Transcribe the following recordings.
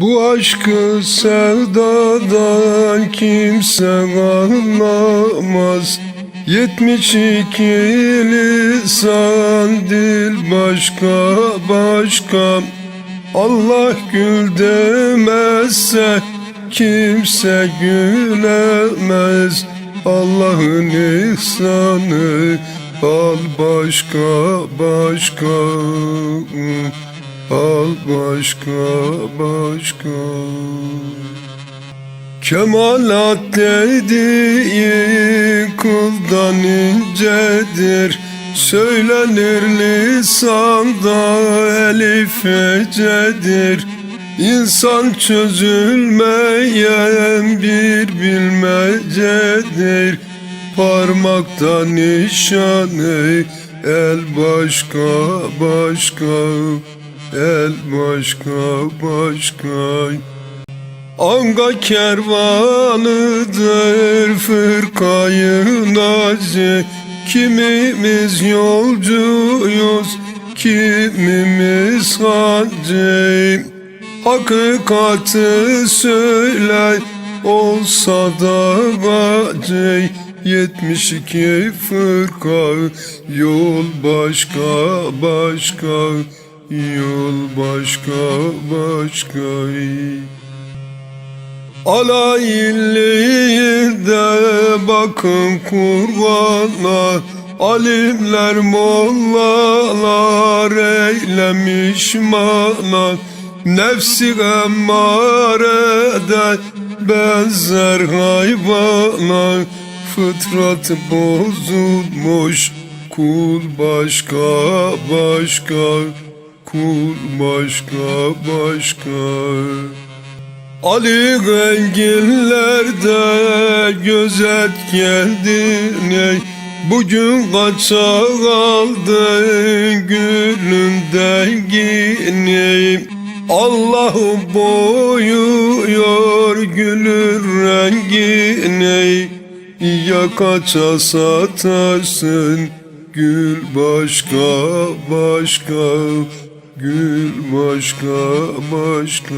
Bu aşkı sevdadan kimse anlamaz. Yetmiş iki lisan dil başka başka. Allah gül demezse kimse gülemez. Allah'ın ihsanı al başka başka Al başka başka. Kemalat dediği kuldan incedir. Söylenir lisanda elif ecedir İnsan çözülmeyen bir bilmecedir. Parmakta nişanı el başka başka El başka başka. Anga kervanıdır fırkayı nazi Kimimiz yolcuyuz, kimimiz hancı Hakikati söyle olsa da acı Yetmiş iki fırka yol başka başka Yol başka başka Alayilliyinde bakın kurbana Alimler mollalar eylemiş mana Nefsi emmarede benzer hayvana Fıtrat bozulmuş kul başka başka Kul başka başka. Ali rengillerde gözet kendini Bugün kaça aldın gülünden yine? Allah boyuyor gülün rengini Ya kaça satarsın gül başka başka Gül başka başka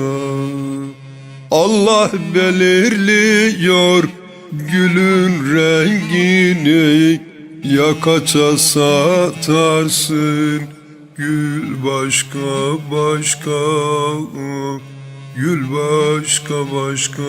Allah belirliyor gülün rengini. Ya kaça satarsın gül başka başka. Gül başka başka